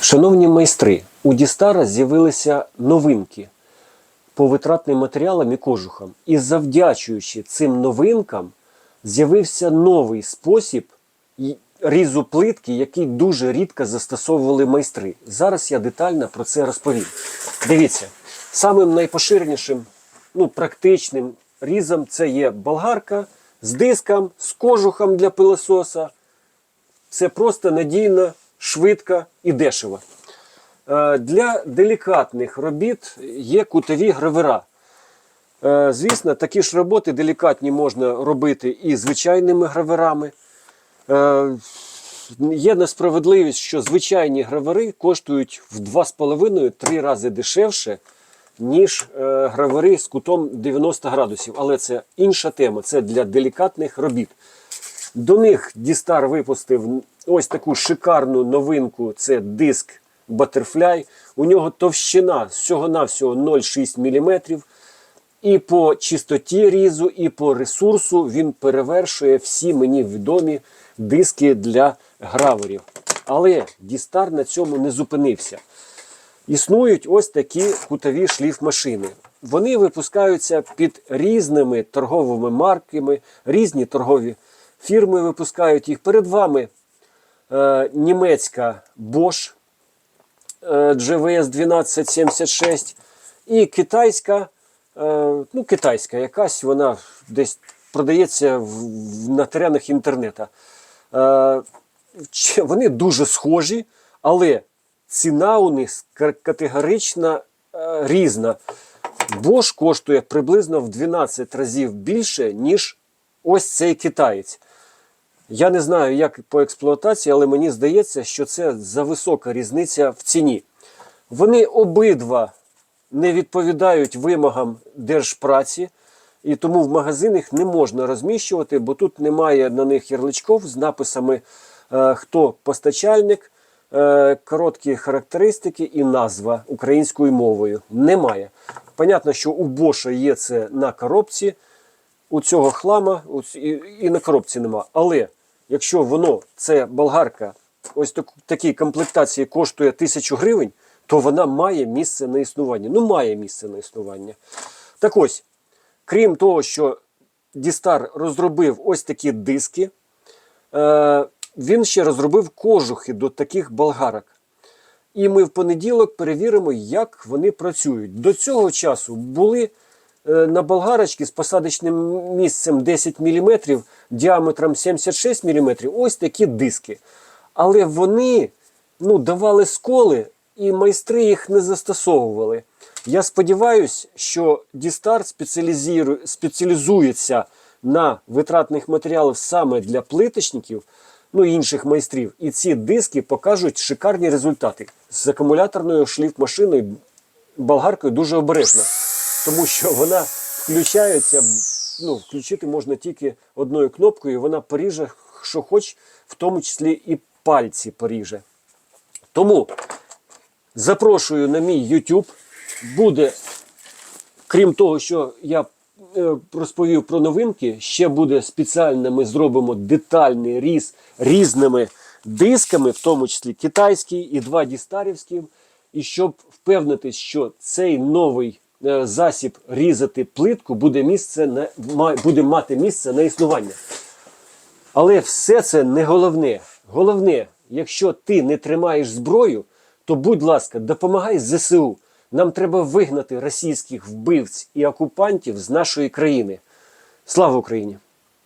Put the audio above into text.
Шановні майстри, у Дістара з'явилися новинки по витратним матеріалам і кожухам. І завдячуючи цим новинкам, з'явився новий спосіб різу плитки, який дуже рідко застосовували майстри. Зараз я детально про це розповім. Дивіться, самим найпоширенішим, ну, практичним різом це є болгарка з диском, з кожухом для пилососа. Це просто надійно, швидко і дешево. Е, Для делікатних робіт є кутові гравера. Е, Звісно, такі ж роботи делікатні можна робити і звичайними граверами. Е, Є несправедливість, що звичайні гравери коштують в 2,5-3 рази дешевше, ніж гравери з кутом 90 градусів. Але це інша тема, це для делікатних робіт. До них Дістар випустив ось таку шикарну новинку: це диск Butterfly. У нього товщина всього-навсього 0,6 мм. І по чистоті різу, і по ресурсу він перевершує всі мені відомі диски для граверів. Але Дістар на цьому не зупинився. Існують ось такі кутові шліфмашини. Вони випускаються під різними торговими марками, різні торгові фірми випускають їх. Перед вами е, німецька Bosch е, GVS 1276 і китайська, е, ну, китайська якась, вона десь продається в, в, на теренах інтернету. Е, вони дуже схожі, але ціна у них категорично е, різна. Bosch коштує приблизно в 12 разів більше, ніж ось цей китаєць. Я не знаю, як по експлуатації, але мені здається, що це за висока різниця в ціні. Вони обидва не відповідають вимогам держпраці, і тому в магазинах не можна розміщувати, бо тут немає на них ярличків з написами, е, хто постачальник, е, короткі характеристики і назва українською мовою. Немає. Понятно, що у Боша є це на коробці, у цього хлама і, на коробці нема. Якщо воно, це болгарка, ось так, такій комплектації коштує тисячу гривень, то вона має місце на існування. Ну, має місце на існування. Так ось, крім того, що Дістар розробив ось такі диски, е, він ще розробив кожухи до таких болгарок. І ми в понеділок перевіримо, як вони працюють. До цього часу були на болгарочці з посадочним місцем 10 мм, діаметром 76 мм, ось такі диски. Але вони ну, давали сколи, і майстри їх не застосовували. Я сподіваюся, що Дістар спеціалізується на витратних матеріалах саме для плиточників, ну інших майстрів. І ці диски покажуть шикарні результати з акумуляторною шліфмашиною, болгаркою дуже обережно, тому що вона включається, ну, включити можна тільки одною кнопкою, і вона поріже, що хоч, в тому числі і пальці поріже. Тому запрошую на мій YouTube. Буде, крім того, що я е, розповів про новинки, ще буде спеціально ми зробимо детальний різ різними дисками, в тому числі китайський і два дістарівські. І щоб впевнитись, що цей новий засіб різати плитку буде, місце на, буде мати місце на існування. Але все це не головне. Головне, якщо ти не тримаєш зброю, то будь ласка, допомагай ЗСУ. Нам треба вигнати російських вбивць і окупантів з нашої країни. Слава Україні!